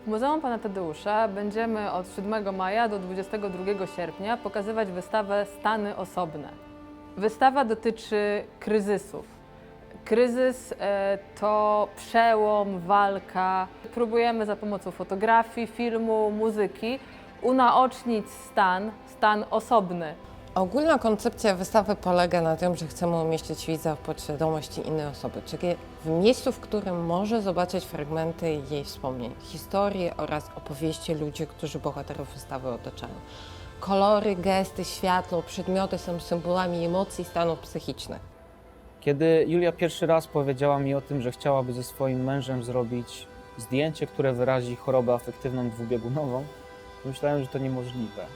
W Muzeum Pana Tadeusza będziemy od 7 maja do 22 sierpnia pokazywać wystawę Stany Osobne. Wystawa dotyczy kryzysów. Kryzys e, to przełom, walka. Próbujemy za pomocą fotografii, filmu, muzyki unaocznić stan, stan osobny. Ogólna koncepcja wystawy polega na tym, że chcemy umieścić widza w podświadomości innej osoby, czyli w miejscu, w którym może zobaczyć fragmenty jej wspomnień, historii oraz opowieści ludzi, którzy bohaterów wystawy otaczają. Kolory, gesty, światło, przedmioty są symbolami emocji, stanów psychicznych. Kiedy Julia pierwszy raz powiedziała mi o tym, że chciałaby ze swoim mężem zrobić zdjęcie, które wyrazi chorobę afektywną dwubiegunową, myślałem, że to niemożliwe.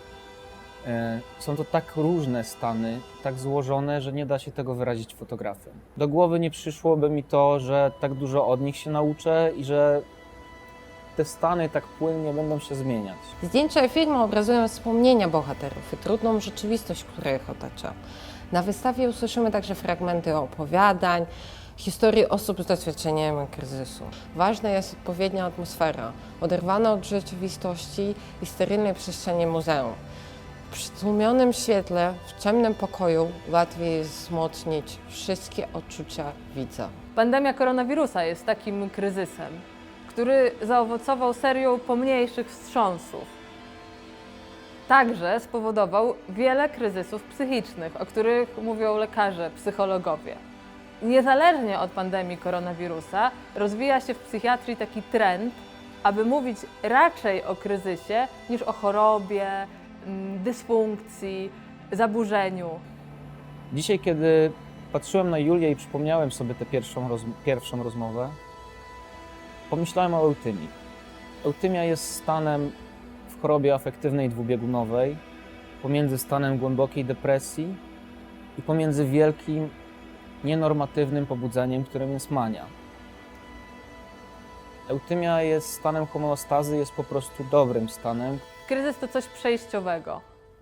E, Są to tak różne stany, tak złożone, że nie da się tego wyrazić fotografią. Do głowy nie przyszłoby mi to, że tak dużo od nich się nauczę i że te stany tak płynnie będą się zmieniać. Zdjęcia i filmy obrazują wspomnienia bohaterów i trudną rzeczywistość, która ich otacza. Na wystawie usłyszymy także fragmenty opowiadań, historii osób z doświadczeniem kryzysu. Ważna jest odpowiednia atmosfera, oderwana od rzeczywistości i sterylnej przestrzeni muzeum. Przytłumionym świetle, w ciemnym pokoju łatwiej jest wzmocnić wszystkie odczucia widza. Pandemia koronawirusa jest takim kryzysem, który zaowocował serią pomniejszych wstrząsów. Także spowodował wiele kryzysów psychicznych, o których mówią lekarze, psychologowie. Niezależnie od pandemii koronawirusa rozwija się w psychiatrii taki trend, aby mówić raczej o kryzysie niż o chorobie, dysfunkcji, zaburzeniu. Dzisiaj, kiedy patrzyłem na Julię i przypomniałem sobie tę pierwszą, roz, pierwszą rozmowę, pomyślałem o eutymii. Eutymia jest stanem w chorobie afektywnej dwubiegunowej, pomiędzy stanem głębokiej depresji i pomiędzy wielkim, nienormatywnym pobudzeniem, którym jest mania. Eutymia jest stanem homeostazy, jest po prostu dobrym stanem, Kryzys to coś przejściowego.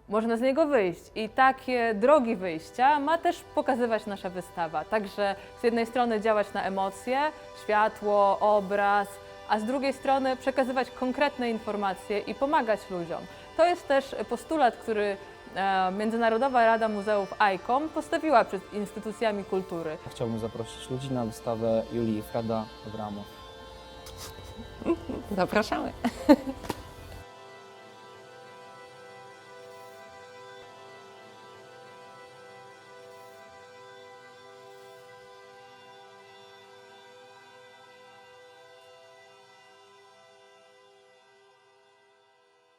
Można z niego wyjść i takie drogi wyjścia ma też pokazywać nasza wystawa. Także z jednej strony działać na emocje, światło, obraz, a z drugiej strony przekazywać konkretne informacje i pomagać ludziom. To jest też postulat, który e, Międzynarodowa Rada Muzeów ICOM postawiła przed instytucjami kultury. Chciałbym zaprosić ludzi na wystawę Julii Frada Abramow. Zapraszamy!